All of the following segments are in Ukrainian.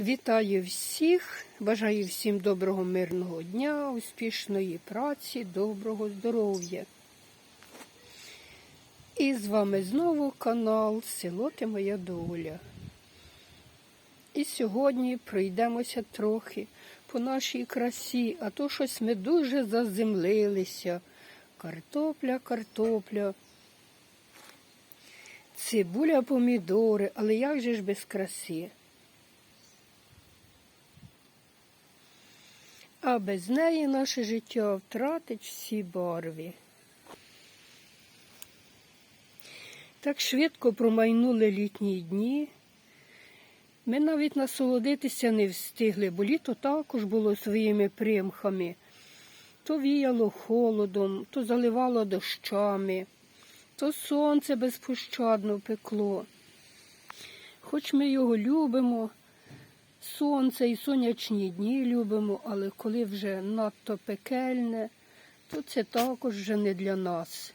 Вітаю всіх, бажаю всім доброго мирного дня, успішної праці, доброго здоров'я. І з вами знову канал Село Ти Моя Доля. І сьогодні пройдемося трохи по нашій красі, а то щось ми дуже заземлилися. Картопля, картопля, цибуля, помідори, але як же ж без краси? А без неї наше життя втратить всі барви. Так швидко промайнули літні дні. Ми навіть насолодитися не встигли, бо літо також було своїми примхами. То віяло холодом, то заливало дощами, то сонце безпощадно пекло. Хоч ми його любимо, сонце і сонячні дні любимо, але коли вже надто пекельне, то це також вже не для нас.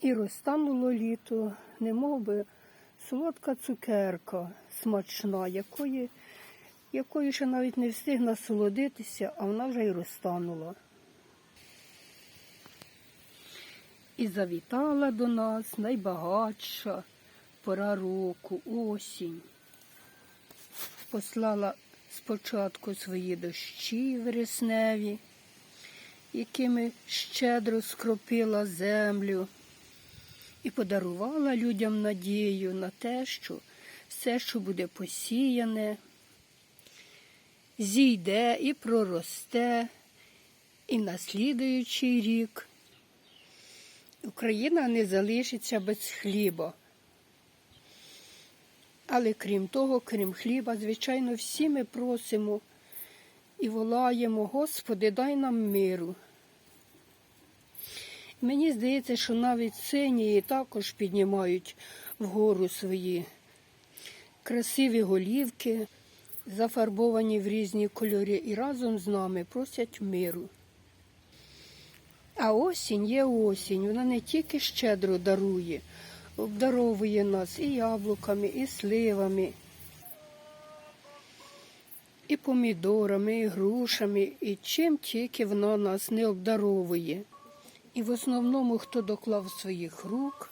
І розтануло літо, немов би солодка цукерка смачна, якої, якою ще навіть не встиг насолодитися, а вона вже й розтанула. І завітала до нас найбагатша пора року, осінь послала спочатку свої дощі вересневі, якими щедро скропила землю, і подарувала людям надію на те, що все, що буде посіяне, зійде і проросте, і на слідуючий рік Україна не залишиться без хліба. Але крім того, крім хліба, звичайно, всі ми просимо і волаємо, Господи, дай нам миру. Мені здається, що навіть синії також піднімають вгору свої красиві голівки, зафарбовані в різні кольори, і разом з нами просять миру. А осінь є осінь, вона не тільки щедро дарує обдаровує нас і яблуками, і сливами, і помідорами, і грушами, і чим тільки вона нас не обдаровує. І в основному, хто доклав своїх рук,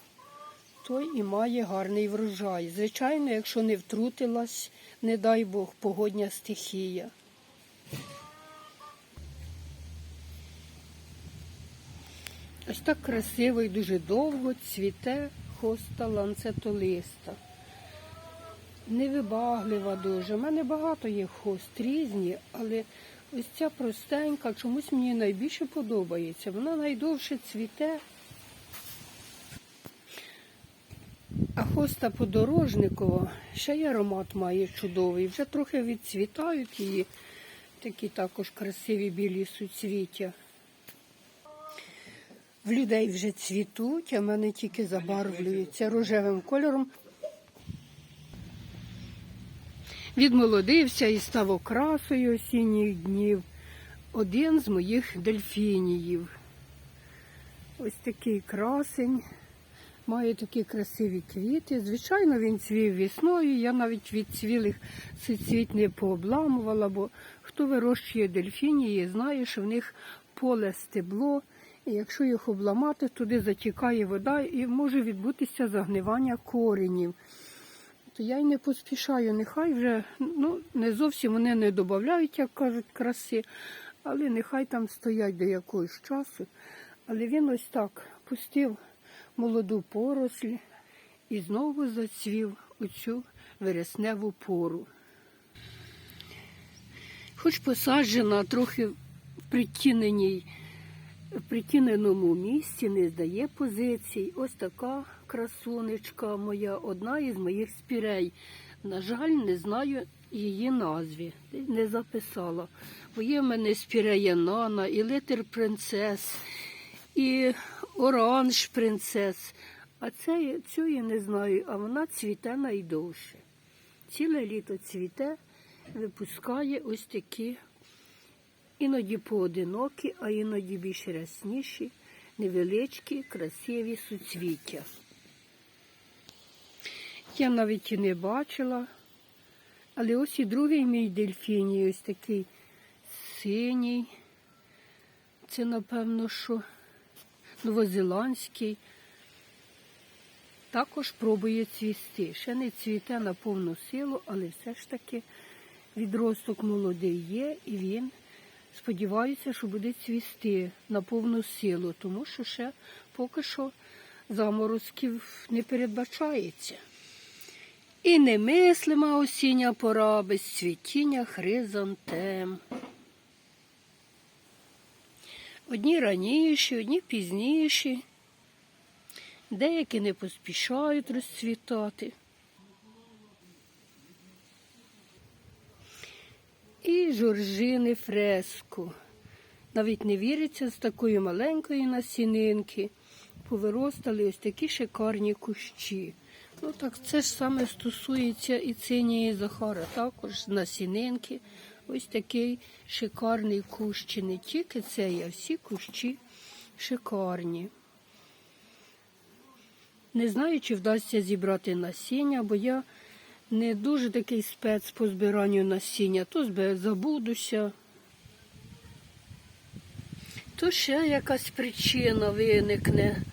той і має гарний врожай. Звичайно, якщо не втрутилась, не дай Бог, погодня стихія. Ось так красиво і дуже довго цвіте хоста ланцетолиста. Невибаглива дуже. У мене багато є хост різні, але ось ця простенька чомусь мені найбільше подобається. Вона найдовше цвіте. А хоста подорожникова ще й аромат має чудовий. Вже трохи відцвітають її, такі також красиві білі суцвіття. В людей вже цвітуть, а в мене тільки забарвлюються рожевим кольором. Відмолодився і став окрасою осінніх днів один з моїх дельфініїв. Ось такий красень, має такі красиві квіти. Звичайно, він цвів весною. Я навіть від цвілих суцвіт не пообламувала, бо хто вирощує дельфінії, знає, що в них поле стебло. Якщо їх обламати, туди затікає вода і може відбутися загнивання коренів. То я й не поспішаю, нехай вже ну, не зовсім вони не додають, як кажуть, краси, але нехай там стоять до якогось часу. Але він ось так пустив молоду поросль і знову зацвів у цю вересневу пору. Хоч посаджена трохи притіненій в притіненому місці не здає позицій. Ось така красунечка моя, одна із моїх спірей. На жаль, не знаю її назві, не записала. Бо є в мене спірея Нана, і литер принцес, і оранж принцес. А це, цю я не знаю, а вона цвіте найдовше. Ціле літо цвіте, випускає ось такі Іноді поодинокі, а іноді більш рясніші, невеличкі, красиві суцвіття. Я навіть і не бачила, Але ось і другий мій дельфіній, ось такий синій. Це, напевно, що новозеландський. Також пробує цвісти. Ще не цвіте на повну силу, але все ж таки відросток молодий є, і він сподівається, що буде цвісти на повну силу, тому що ще поки що заморозків не передбачається. І немислима осіння пора без цвітіння хризантем. Одні раніші, одні пізніші, деякі не поспішають розцвітати. І жоржини фреско. Навіть не віриться з такої маленької насінинки. Повиростали ось такі шикарні кущі. Ну так це ж саме стосується і цинії Захара, також насінинки. Ось такий шикарний кущ. Не тільки цей, а всі кущі шикарні. Не знаю, чи вдасться зібрати насіння, бо я не дуже такий спец по збиранню насіння. То забудуся, то ще якась причина виникне.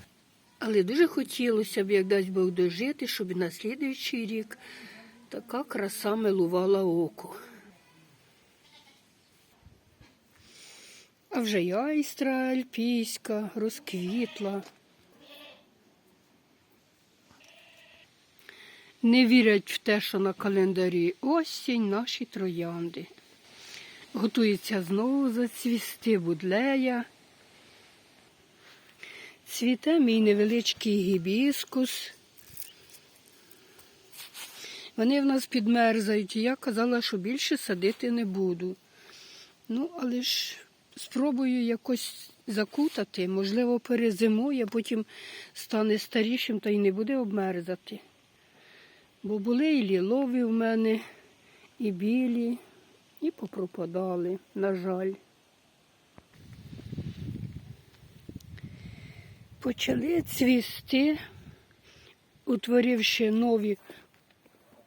Але дуже хотілося б, як дасть Бог дожити, щоб на слідуючий рік така краса милувала око. А вже й айстра альпійська розквітла. Не вірять в те, що на календарі осінь наші троянди. Готується знову зацвісти будлея. Цвіте мій невеличкий гібіскус. Вони в нас підмерзають, і я казала, що більше садити не буду. Ну, але ж спробую якось закутати, можливо, перезимує, потім стане старішим та й не буде обмерзати. Бо були і лілові в мене, і білі, і попропадали, на жаль. Почали цвісти, утворивши нові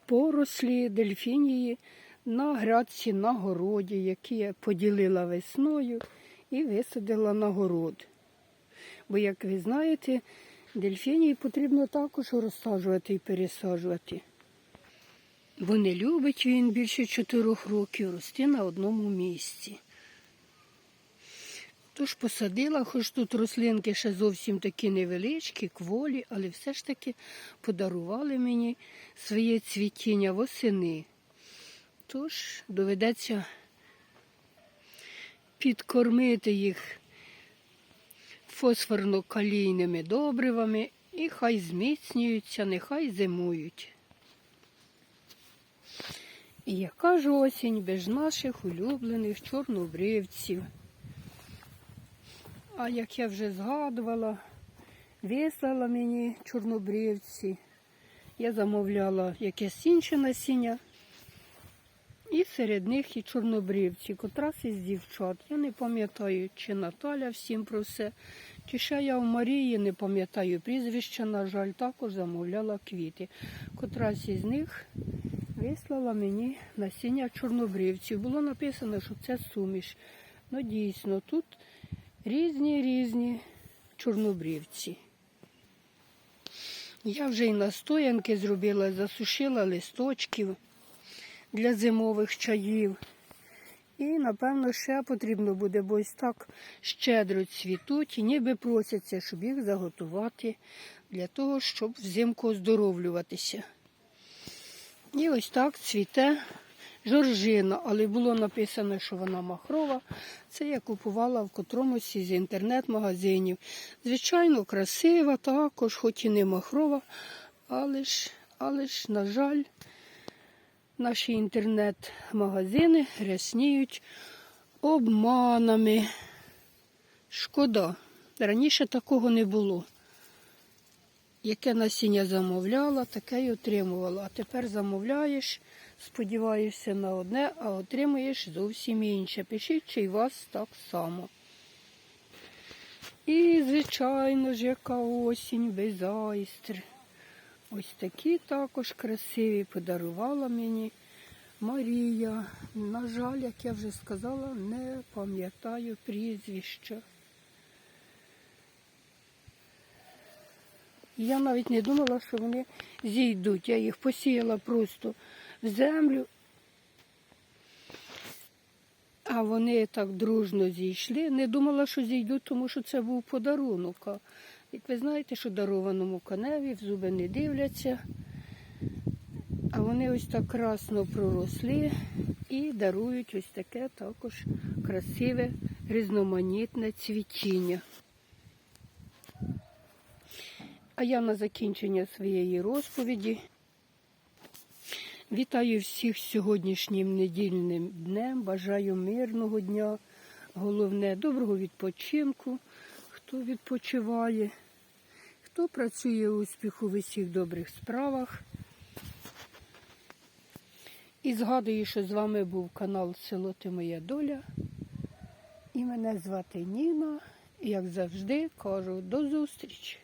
порослі, дельфінії на грядці на городі, які я поділила весною і висадила на город. Бо, як ви знаєте, дельфінії потрібно також розсаджувати і пересаджувати. Бо не любить він більше чотирьох років рости на одному місці. Тож посадила, хоч тут рослинки ще зовсім такі невеличкі, кволі, але все ж таки подарували мені своє цвітіння восени. Тож доведеться підкормити їх фосфорно-калійними добривами і хай зміцнюються, нехай зимують. І яка ж осінь без наших улюблених чорнобривців. А як я вже згадувала, вислала мені чорнобривці. Я замовляла якесь інше насіння. І серед них і чорнобривці, котрась із дівчат. Я не пам'ятаю, чи Наталя всім про все, чи ще я в Марії не пам'ятаю прізвища, на жаль, також замовляла квіти. Котрась із них вислала мені насіння чорнобривців. Було написано, що це суміш. Ну, дійсно, тут різні різні чорнобривці. Я вже і настоянки зробила, засушила листочків для зимових чаїв. І, напевно, ще потрібно буде, бо ось так щедро цвітуть і ніби просяться, щоб їх заготувати для того, щоб взимку оздоровлюватися. І ось так цвіте жоржина, але було написано, що вона махрова. Це я купувала в котромусь із інтернет-магазинів. Звичайно, красива також, хоч і не махрова, але ж, але ж, на жаль, наші інтернет-магазини рясніють обманами. Шкода. Раніше такого не було. Яке насіння замовляла, таке й отримувала. А тепер замовляєш, сподіваєшся на одне, а отримуєш зовсім інше. Пишіть, чи й вас так само. І, звичайно ж, яка осінь без айстри. Ось такі також красиві подарувала мені Марія. На жаль, як я вже сказала, не пам'ятаю прізвища. Я навіть не думала, що вони зійдуть. Я їх посіяла просто в землю. А вони так дружно зійшли. Не думала, що зійдуть, тому що це був подарунок. Як ви знаєте, що дарованому коневі в зуби не дивляться. А вони ось так красно проросли і дарують ось таке також красиве, різноманітне цвітіння. А я на закінчення своєї розповіді вітаю всіх сьогоднішнім недільним днем. Бажаю мирного дня. Головне доброго відпочинку, хто відпочиває, хто працює успіху в усіх добрих справах. І згадую, що з вами був канал Село Ти Моя Доля. І мене звати Ніна. І як завжди кажу, до зустрічі!